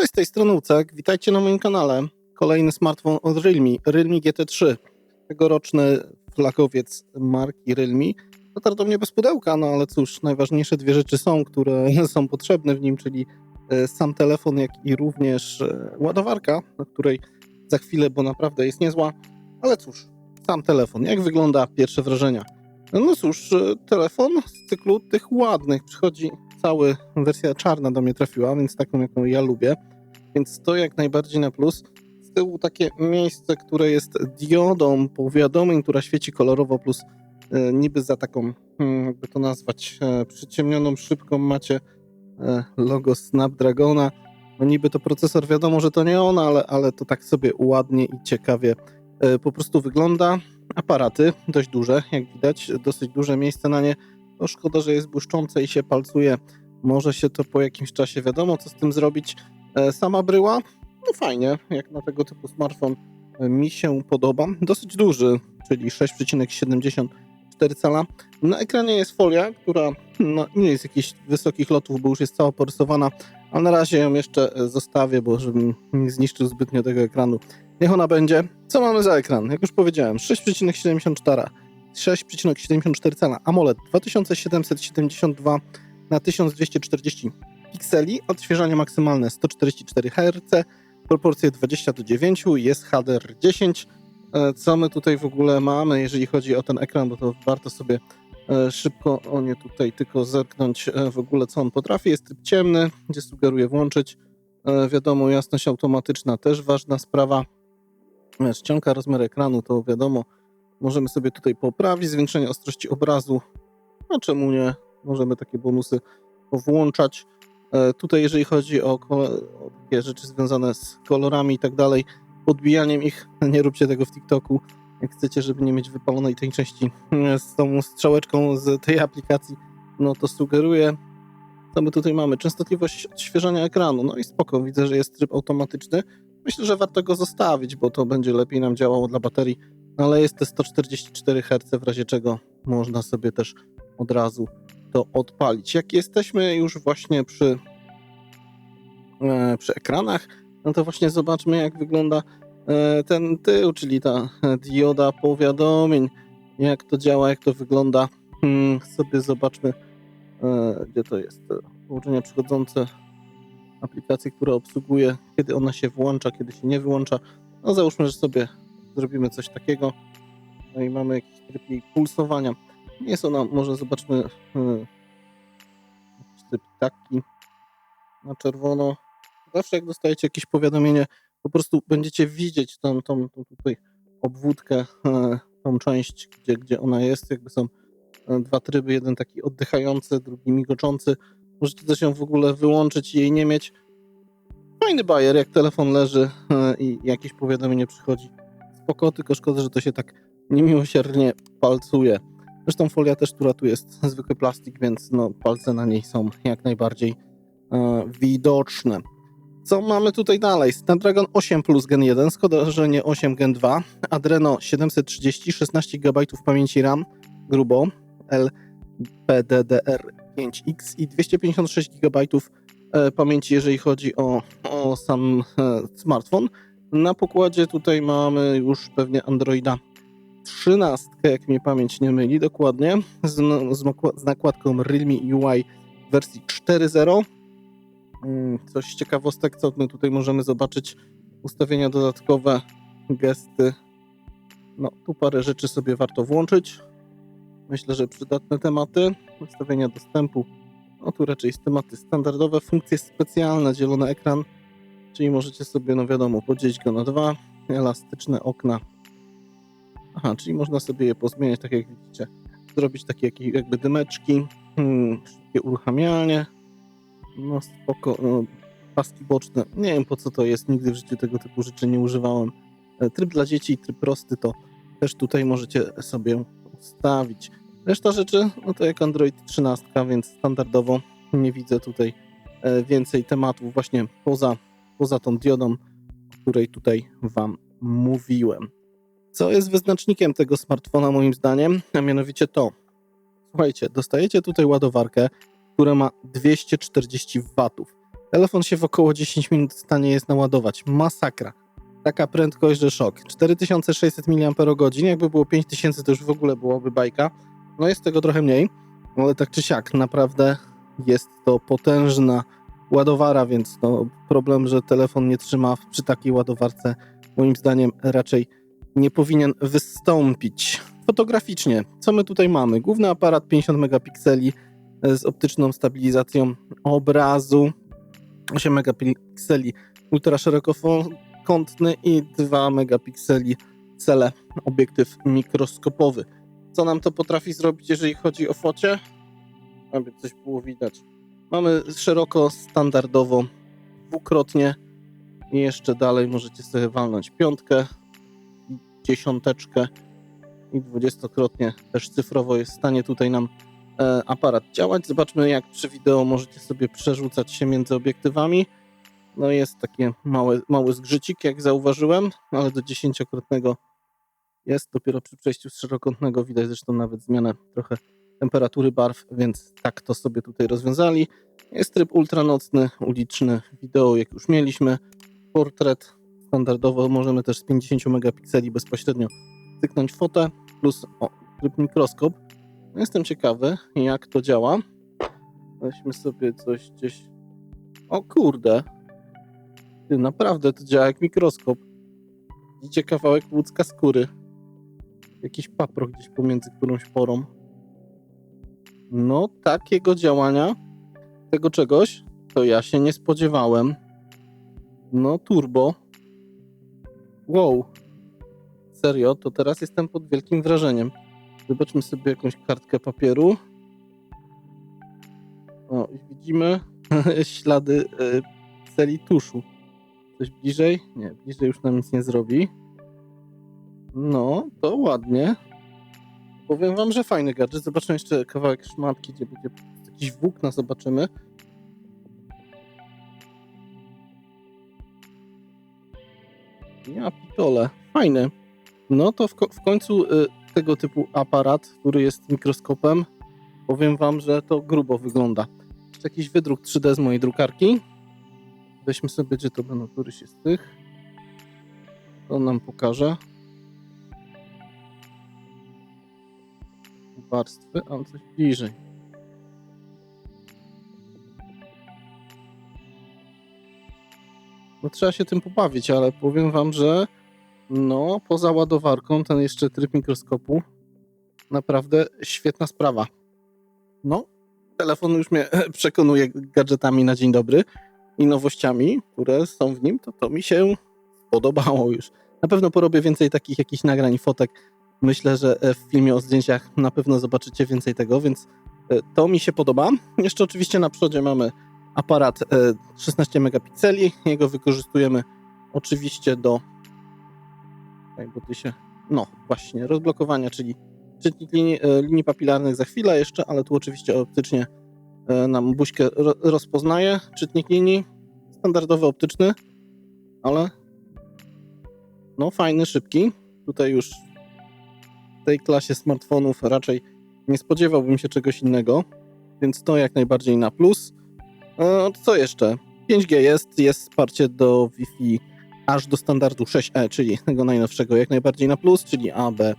Cześć, z tej strony Ucek. Witajcie na moim kanale. Kolejny smartfon od Realme, Realme GT3. Tegoroczny flagowiec marki Realme. Dotarł do mnie bez pudełka, no ale cóż, najważniejsze dwie rzeczy są, które są potrzebne w nim, czyli e, sam telefon, jak i również e, ładowarka, na której za chwilę, bo naprawdę jest niezła. Ale cóż, sam telefon. Jak wygląda pierwsze wrażenia? No cóż, e, telefon z cyklu tych ładnych. Przychodzi cały, wersja czarna do mnie trafiła, więc taką, jaką ja lubię. Więc to jak najbardziej na plus. Z tyłu takie miejsce, które jest diodą powiadomień, która świeci kolorowo, plus e, niby za taką, hmm, jakby to nazwać, e, przyciemnioną szybką macie e, logo Snapdragona. No niby to procesor, wiadomo, że to nie on, ale, ale to tak sobie ładnie i ciekawie po prostu wygląda. Aparaty dość duże, jak widać, dosyć duże miejsce na nie. No szkoda, że jest błyszczące i się palcuje. Może się to po jakimś czasie wiadomo, co z tym zrobić. E, Sama bryła, no fajnie, jak na tego typu smartfon e, mi się podoba. Dosyć duży, czyli 6,74 cala. Na ekranie jest folia, która no, nie jest jakichś wysokich lotów, bo już jest cała porysowana, ale na razie ją jeszcze e, zostawię, bo żebym nie zniszczył zbytnio tego ekranu. Niech ona będzie. Co mamy za ekran? Jak już powiedziałem, 6,74 6,74 cala AMOLED 2772 na 1240 pikseli, odświeżanie maksymalne 144 Hz, proporcje 20 do 9, jest HDR10. E, Co my tutaj w ogóle mamy, jeżeli chodzi o ten ekran, bo to warto sobie e, szybko o nie tutaj tylko zerknąć e, w ogóle co on potrafi. Jest typ ciemny, gdzie sugeruję włączyć. Wiadomo, jasność automatyczna też ważna sprawa. Ściąga rozmiar ekranu, to wiadomo, możemy sobie tutaj poprawić zwiększenie ostrości obrazu. No czemu nie? Możemy takie bonusy włączać. E, Tutaj, jeżeli chodzi o, o takie rzeczy związane z kolorami i tak dalej, podbijaniem ich, nie róbcie tego w TikToku. Jak chcecie, żeby nie mieć wypalonej tej części e, z tą strzałeczką z tej aplikacji, no to sugeruję. Co my tutaj mamy? Częstotliwość odświeżania ekranu. No i spoko, widzę, że jest tryb automatyczny. Myślę, że warto go zostawić, bo to będzie lepiej nam działało dla baterii. No ale jest te 144 Hz, w razie czego można sobie też od razu to odpalić. Jak jesteśmy już właśnie przy, e, przy ekranach, no to właśnie zobaczmy, jak wygląda e, ten tył, czyli ta e, dioda powiadomień. Jak to działa, jak to wygląda. Hmm, sobie zobaczmy, gdzie to jest. Połączenia przychodzące, aplikację, która obsługuje, kiedy ona się włącza, kiedy się nie wyłącza. No załóżmy, że sobie zrobimy coś takiego. No i mamy jakiś tryb pulsowania. Jest ona, może zobaczmy hmm, jakiś tryb taki na czerwono. Zawsze jak dostajecie jakieś powiadomienie, po prostu będziecie widzieć tą, tą, tą tutaj obwódkę, e, tą część, gdzie, gdzie ona jest. Jakby są e, dwa tryby, jeden taki oddychający, drugi migoczący. Możecie też ją w ogóle wyłączyć i jej nie mieć. Fajny bajer, jak telefon leży e, i jakieś powiadomienie przychodzi. Spoko, tylko szkoda, że to się tak niemiłosiernie palcuje. Zresztą folia też, która tu jest, zwykły plastik, więc no, palce na niej są jak najbardziej e, widoczne. Co mamy tutaj dalej? Snapdragon 8 Plus Gen 1, szkoda, że nie 8 Gen 2, Adreno 730, 16 GB pamięci RAM, grubo, LPDDR5X i 256 GB e, pamięci, jeżeli chodzi o, o sam e, smartfon. Na pokładzie tutaj mamy już pewnie Androida 13, jak mnie pamięć nie myli, dokładnie, z, z, z nakładką Realme UI wersji 4.0. Mm, Coś ciekawostek, co my tutaj możemy zobaczyć, ustawienia dodatkowe, gesty. No, tu parę rzeczy sobie warto włączyć. Myślę, że przydatne tematy. Ustawienia dostępu. No tu raczej tematy standardowe, funkcje specjalne, zielony ekran, czyli możecie sobie, no wiadomo, podzielić go na dwa, elastyczne okna Aha, czyli można sobie je pozmieniać, tak jak widzicie. Zrobić takie jakby dymeczki, hmm, szybkie uruchamianie. No spoko, no, paski boczne. Nie wiem po co to jest, nigdy w życiu tego typu rzeczy nie używałem. E, Tryb dla dzieci, tryb prosty to też tutaj możecie sobie ustawić. Reszta rzeczy, no to jak Android 13, więc standardowo nie widzę tutaj e, więcej tematów właśnie poza, poza tą diodą, której tutaj Wam mówiłem. Co jest wyznacznikiem tego smartfona moim zdaniem? A mianowicie to. Słuchajcie, dostajecie tutaj ładowarkę, która ma 240 W. Telefon się w około 10 minut w stanie jest naładować. Masakra. Taka prędkość, że szok. 4600 mAh, jakby było 5000 to już w ogóle byłoby bajka. No jest tego trochę mniej, ale tak czy siak, naprawdę jest to potężna ładowara, więc no, problem, że telefon nie trzyma przy takiej ładowarce, moim zdaniem raczej nie powinien wystąpić. Fotograficznie, co my tutaj mamy? Główny aparat 50 megapikseli e, z optyczną stabilizacją obrazu, 8 megapikseli ultraszerokokątny i 2 megapikseli cele obiektyw mikroskopowy. Co nam to potrafi zrobić, jeżeli chodzi o focie? Aby coś było widać. Mamy szeroko, standardowo, dwukrotnie i jeszcze dalej możecie sobie walnąć piątkę, dziesiąteczkę i dwudziestokrotnie też cyfrowo jest w stanie tutaj nam e, aparat działać. Zobaczmy jak przy wideo możecie sobie przerzucać się między obiektywami. No jest takie małe, mały zgrzycik jak zauważyłem, ale do dziesięciokrotnego jest. Dopiero przy przejściu z szerokątnego widać zresztą nawet zmianę trochę temperatury barw, więc tak to sobie tutaj rozwiązali. Jest tryb ultranocny, uliczny, wideo jak już mieliśmy, portret standardowo, możemy też z 50 megapikseli bezpośrednio cyknąć fotę, plus o, tryb mikroskop. No, Jestem ciekawy, jak to działa. Weźmy sobie coś gdzieś... O kurde! Ty, naprawdę to działa jak mikroskop. Widzicie kawałek łódzka skóry. Jakiś paprok gdzieś pomiędzy którąś porą. No, takiego działania, tego czegoś, to ja się nie spodziewałem. No, turbo. Wow. Serio, to teraz jestem pod wielkim wrażeniem. Zobaczmy sobie jakąś kartkę papieru. O, widzimy ślady y, celi tuszu. Coś bliżej? Nie, bliżej już nam nic nie zrobi. No, to ładnie. Powiem wam, że fajny gadżet. Zobaczmy jeszcze kawałek szmatki, gdzie będzie jakiś włókna zobaczymy. Ja pitole. Fajny. No to w, ko- w końcu y, tego typu aparat, który jest mikroskopem, powiem wam, że to grubo wygląda. Jeszcze jakiś wydruk 3D z mojej drukarki. Weźmy sobie, gdzie to będą któryś z tych. To nam pokaże. Warstwy, ale coś bliżej. No trzeba się tym pobawić, ale powiem wam, że no poza ładowarką ten jeszcze tryb mikroskopu naprawdę świetna sprawa. No, telefon już mnie przekonuje gadżetami na dzień dobry i nowościami, które są w nim, to to mi się podobało już. Na pewno porobię więcej takich jakichś nagrań, fotek. Myślę, że e, w filmie o zdjęciach na pewno zobaczycie więcej tego, więc e, to mi się podoba. Jeszcze oczywiście na przodzie mamy aparat e, 16 megapikseli. Jego wykorzystujemy oczywiście do jakby ty się, no właśnie, rozblokowania, czyli czytnik linii, e, linii papilarnych za chwilę jeszcze, ale tu oczywiście optycznie e, nam buźkę ro, rozpoznaje. Czytnik linii standardowy optyczny, ale no fajny, szybki. Tutaj już w tej klasie smartfonów raczej nie spodziewałbym się czegoś innego, więc to jak najbardziej na plus. E, Co jeszcze? 5G jest, jest wsparcie do Wi-Fi aż do standardu 6E, czyli tego najnowszego jak najbardziej na plus, czyli A, B,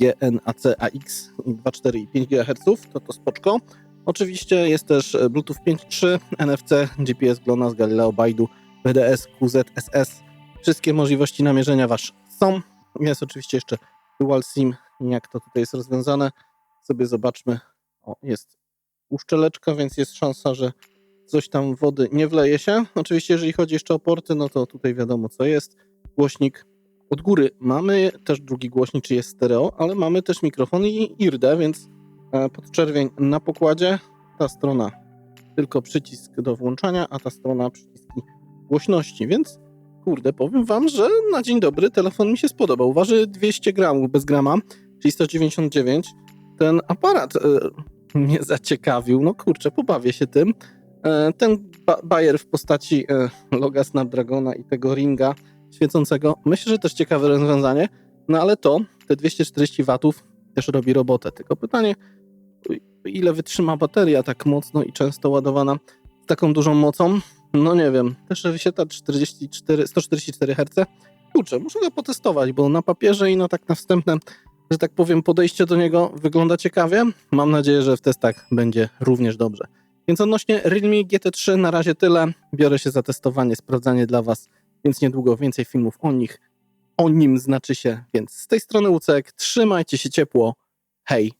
G, N, A, C, A, X, 2,4 i 5 GHz, to to spoczko. Oczywiście jest też Bluetooth 5.3, NFC, GPS, GLONASS, Galileo, Baidu, BDS, QZ, SS. Wszystkie możliwości namierzenia wasz są. Jest oczywiście jeszcze Dual SIM, jak to tutaj jest rozwiązane. Sobie zobaczmy. O, jest uszczeleczka, więc jest szansa, że coś tam wody nie wleje się. Oczywiście, jeżeli chodzi jeszcze o porty, no to tutaj wiadomo co jest. Głośnik od góry mamy też drugi głośnik, czy jest stereo, ale mamy też mikrofon i IRD, więc e, podczerwień na pokładzie. Ta strona tylko przycisk do włączania, a ta strona przyciski głośności, więc kurde, powiem wam, że na dzień dobry telefon mi się spodobał. Waży 200 gramów bez grama, czyli 199. Ten aparat e, mnie zaciekawił. No kurczę, pobawię się tym. E, ten ba bajer w postaci e, loga Snapdragona i tego ringa świecącego, myślę, że też ciekawe rozwiązanie, no ale to, te 240 watów też robi robotę. Tylko pytanie, ile wytrzyma bateria tak mocno i często ładowana z taką dużą mocą? No nie wiem, też wyświetlacz 44, 144 Hz. Kurczę, muszę go potestować, bo na papierze i na tak na wstępne, że tak powiem, podejście do niego wygląda ciekawie. Mam nadzieję, że w testach będzie również dobrze. Więc odnośnie Realme GT3 na razie tyle. Biorę się za testowanie, sprawdzanie dla Was, więc niedługo więcej filmów o nich. O nim znaczy się, więc z tej strony Łucek, trzymajcie się ciepło. Hej!